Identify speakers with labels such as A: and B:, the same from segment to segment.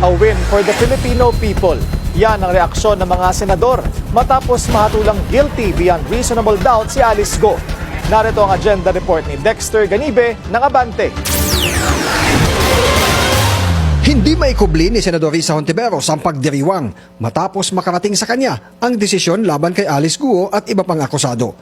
A: A win for the Filipino people. Yan ang reaksyon ng mga senador matapos mahatulang guilty beyond reasonable doubt si Alice Go. Narito ang agenda report ni Dexter Ganibe ng Abante.
B: Hindi maikubli ni Senador Risa Hontiveros ang pagdiriwang matapos makarating sa kanya ang desisyon laban kay Alice Guo at iba pang akusado.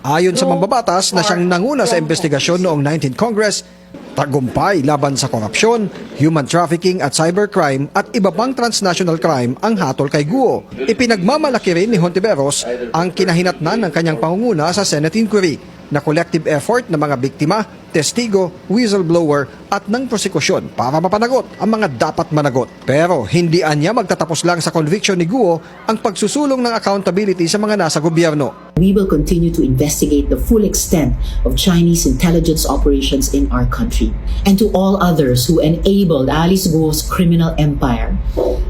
B: Ayon sa mambabatas na siyang nanguna sa investigasyon noong 19th Congress, tagumpay laban sa korupsyon, human trafficking at cybercrime at iba pang transnational crime ang hatol kay Guo. Ipinagmamalaki rin ni Hontiveros ang kinahinatnan ng kanyang pangunguna sa Senate inquiry na collective effort ng mga biktima, testigo, whistleblower at ng prosekusyon para mapanagot ang mga dapat managot. Pero hindi anya magtatapos lang sa conviction ni Guo ang pagsusulong ng accountability sa mga nasa gobyerno.
C: We will continue to investigate the full extent of Chinese intelligence operations in our country and to all others who enabled Alice Guo's criminal empire.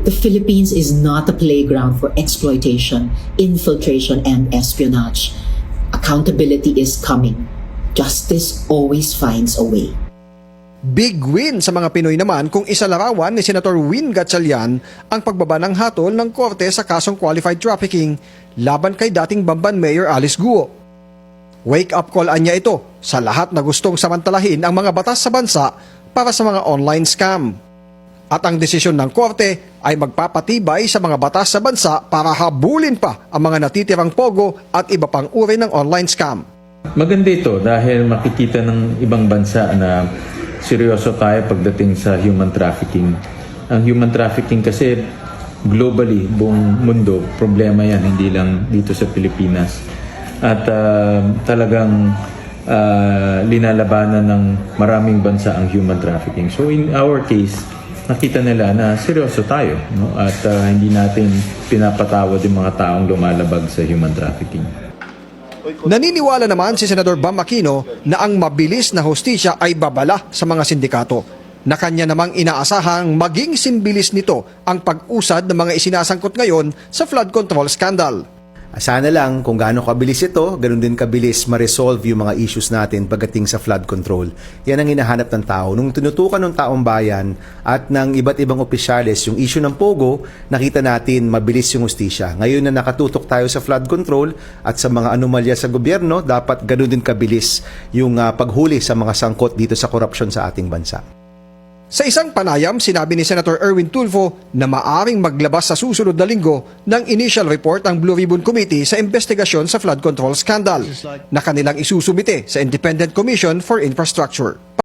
C: The Philippines is not a playground for exploitation, infiltration, and espionage. Accountability is coming. Justice always finds a way.
B: Big win sa mga Pinoy naman kung isalarawan ni Senator Win Gatchalian ang pagbaba ng hatol ng korte sa kasong qualified trafficking laban kay dating Bamban Mayor Alice Guo. Wake-up call anya ito sa lahat na gustong samantalahin ang mga batas sa bansa para sa mga online scam. At ang desisyon ng korte ay magpapatibay sa mga batas sa bansa para habulin pa ang mga natitirang pogo at iba pang uri ng online scam.
D: Maganda ito dahil makikita ng ibang bansa na seryoso tayo pagdating sa human trafficking. Ang human trafficking kasi globally, buong mundo, problema yan, hindi lang dito sa Pilipinas. At ah, talagang ah, linalabanan ng maraming bansa ang human trafficking. So in our case, nakita nila na seryoso tayo no? at ah, hindi natin pinapatawad yung mga taong lumalabag sa human trafficking.
B: Naniniwala naman si Senador Bam Aquino na ang mabilis na hostisya ay babala sa mga sindikato na kanya namang inaasahang maging simbilis nito ang pag-usad ng mga isinasangkot ngayon sa flood control scandal.
E: Sana lang kung gaano kabilis ito, ganun din kabilis ma-resolve yung mga issues natin pagdating sa flood control. Yan ang hinahanap ng tao. Nung tinutukan ng taong bayan at ng iba't ibang opisyales yung issue ng POGO, nakita natin mabilis yung ustisya. Ngayon na nakatutok tayo sa flood control at sa mga anomalya sa gobyerno, dapat ganun din kabilis yung ah, paghuli sa mga sangkot dito sa korupsyon sa ating bansa.
B: Sa isang panayam, sinabi ni Senator Erwin Tulfo na maaring maglabas sa susunod na linggo ng initial report ang Blue Ribbon Committee sa investigasyon sa flood control scandal na kanilang isusumite sa Independent Commission for Infrastructure.